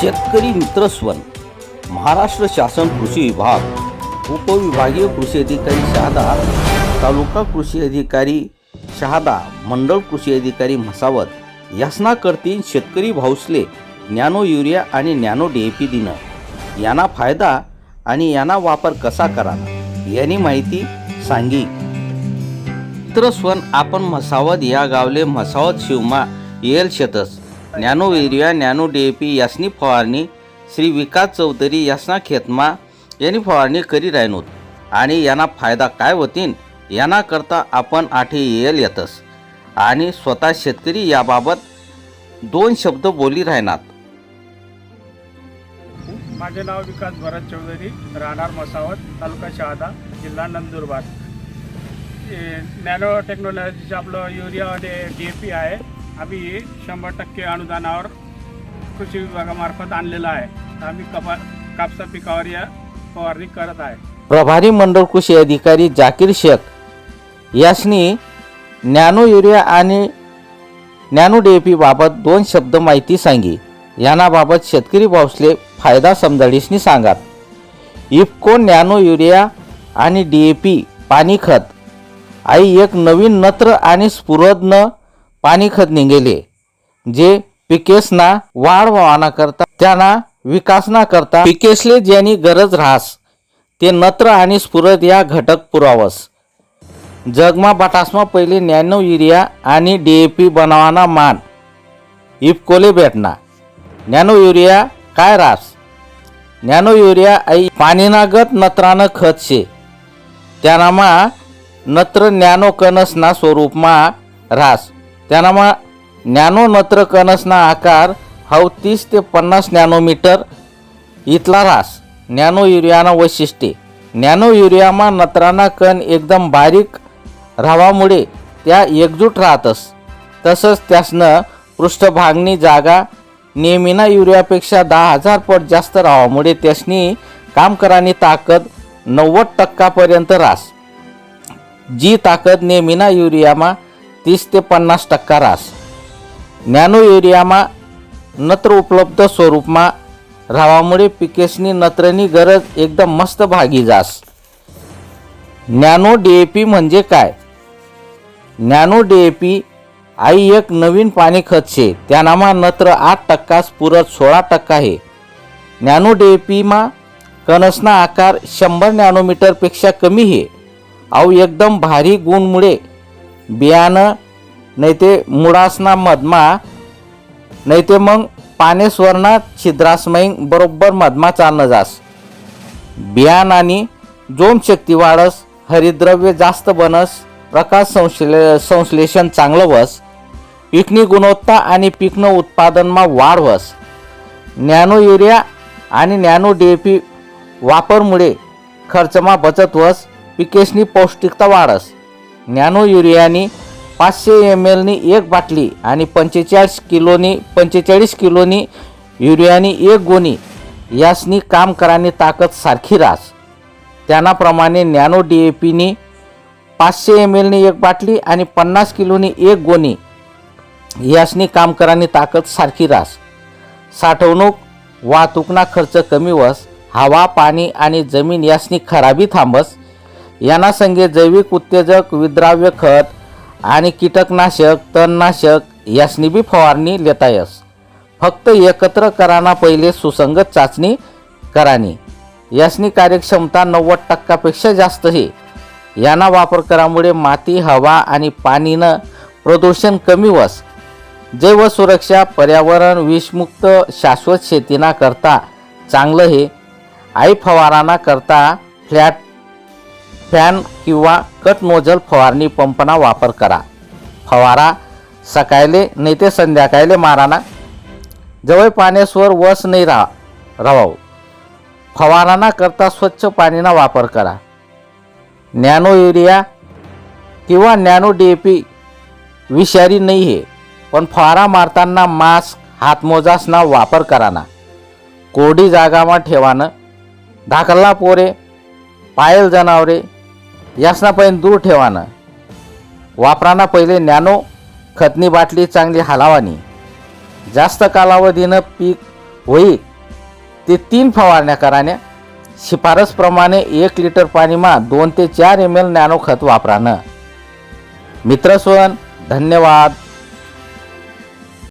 शेतकरी मित्रस्वन महाराष्ट्र शासन कृषी विभाग उपविभागीय कृषी अधिकारी शहादा तालुका कृषी अधिकारी शहादा मंडळ कृषी अधिकारी म्हसावत यासना करतीन शेतकरी भाऊसले नॅनो युरिया आणि नॅनो डी ए पी दिनं. यांना फायदा आणि यांना वापर कसा करा यांनी माहिती सांगी. मित्रस्वन आपण म्हसावत या गावले म्हसावत शिवमा येल शेतस. Nano urea nano D A P यासनी फवारणी श्री विकास चौधरी यासना खेतमा यांनी फवारणी करी राहिनोत. आणि यांना फायदा काय होतीन यांना करता आपण आठे येल येतस. आणि स्वतः शेतकरी याबाबत दोन शब्द बोली राहणार माझे नाव विकास भरत चौधरी राहणार मसावत तालुका शहादा जिल्हा नंदुरबार. नॅनो टेक्नॉलॉजीचं आपलं युरिया आणि डी ए पी आहे. आम्ही शंभर टक्के अनुदानावर कृषी विभागामार्फत आणलेलं आहे. आम्ही कपा कापसा पिकावर या फवारणी करत आहे. प्रभारी मंडळ कृषी अधिकारी जाकीर शेख यासनी नॅनो युरिया आणि नॅनो डी ए बाबत दोन शब्द माहिती सांगी यानाबाबत शेतकरी भाऊसले फायदा समजाडीसनी सांगात इफको नॅनो युरिया आणि डी ए पी पाणी खत आई एक नवीन नत्र आणि स्फुरदनं पाणी खत निघेले. जे पिकेसना वाढ व्हावाना करता त्यांना विकासना करता पिकेसले ज्यांनी गरज राहस ते नत्र आणि स्फुरद या घटक पुरावस जगमा बटासमा पहिले नॅनो युरिया आणि डी ए पी बनावाना मान. इफकोले भेटना. नॅनो युरिया काय रास नॅनो युरिया आई पाणीनागत नत्रानं खत शे. त्यानामा नत्र नॅनो कणसना स्वरूपमा रास त्यानामा नॅनो नत्र कणसना आकार हाव तीस ते पन्नास नॅनोमीटर. इथला रास नॅनो युरियाना वैशिष्ट्ये. नॅनो युरियामा नत्राना कण एकदम बारीक राहावामुळे त्या एकजूट राहतस. तसंच त्यासनं पृष्ठभागनी जागा नेहमीना युरियापेक्षा दहा हजार पट जास्त राहावामुळे त्यासनी काम करानी ताकद नव्वद टक्कापर्यंत रास जी ताकद नेहमीना युरियामा तीस ते पन्नास टक्का रास नॅनो युरियामा नत्र उपलब्ध स्वरूपमा राहावामुळे पिकेसनी नत्रनी गरज एकदम मस्त भागी जास. नॅनो डी ए पी म्हणजे काय? नॅनो डी ए पी आई एक नवीन पाणी खत शे. त्यानामा नत्र आठ टक्कास पुरत सोळा टक्का हे. नॅनो डी ए पीमा कणसना आकार शंभर नॅनोमीटरपेक्षा कमी हे. अहो एकदम भारी गुणमुळे बियाणं नाही ते मुळासना मधमा नाही ते मग पानेस्वरना छिद्रासमयी बरोबर मधमा चालणं जास. बियाणानी जोमशक्ती वाढस हरिद्रव्य जास्त बनस प्रकाश संश्ले संश्लेषण चांगलं वस पिकनी गुणवत्ता आणि पिकनं उत्पादनमा वाढ वस नॅनो युरिया आणि नॅनो डीएपी वापरमुळे खर्चमा बचत वस पिकेसनी पौष्टिकता वाढस. नॅनो युरियानी पाचशे एम एलनी एक बाटली आणि पंचेचाळीस किलोनी पंचेचाळीस किलोनी युरियानी एक गोणी यासनी काम करानी ताकद सारखी रास. त्यानाप्रमाणे नॅनो डी ए पीनी पाचशे एम एलनी एक बाटली आणि पन्नास किलोनी एक गोणी यासनी काम करानी ताकद सारखी रास. साठवणूक वाहतूकना खर्च कमी वस हवा पाणी आणि जमीन यासनी खराबी थांबस यांना संगे जैविक उत्तेजक विद्राव्य खत आणि कीटकनाशक तणनाशक यासनी बी फवारणी लेता येस फक्त एकत्र कराना पहिले सुसंगत चाचणी करानी. यासनी कार्यक्षमता नव्वद टक्कापेक्षा जास्त आहे यांना वापर करामुळे माती हवा आणि पाणीनं प्रदूषण कमी वस जैव सुरक्षा पर्यावरण विषमुक्त शाश्वत शेतीना करता चांगलं हे. आई फवाराना करता फ्लॅट फॅन किंवा कट नोझल फवारणी पंपना वापर करा. फवारा सकाळले नाही ते संध्याकाळले माराना. जवळ पाण्यासवर वस नाही राहा राहावं. फवाराना करता स्वच्छ पाणीना वापर करा. नॅनो युरिया किंवा नॅनो डी ए पी विषारी नाही आहे पण फवारा मारताना मास्क हातमोजासना वापर कराना. कोरडी जागामा ठेवानं. धाकल्ला पोरे पायल जनावरे यासना पहिन दूर ठेवानं. वापराना पहिले नॅनो खतनी बाटली चांगली हलावानी. जास्त कालावधीनं पीक होई ते तीन फवारण्या कराने. शिफारसप्रमाणे एक लिटर पाणीमा दोन ते चार एम एल नॅनो खत वापरानं. मित्रस्वन धन्यवाद.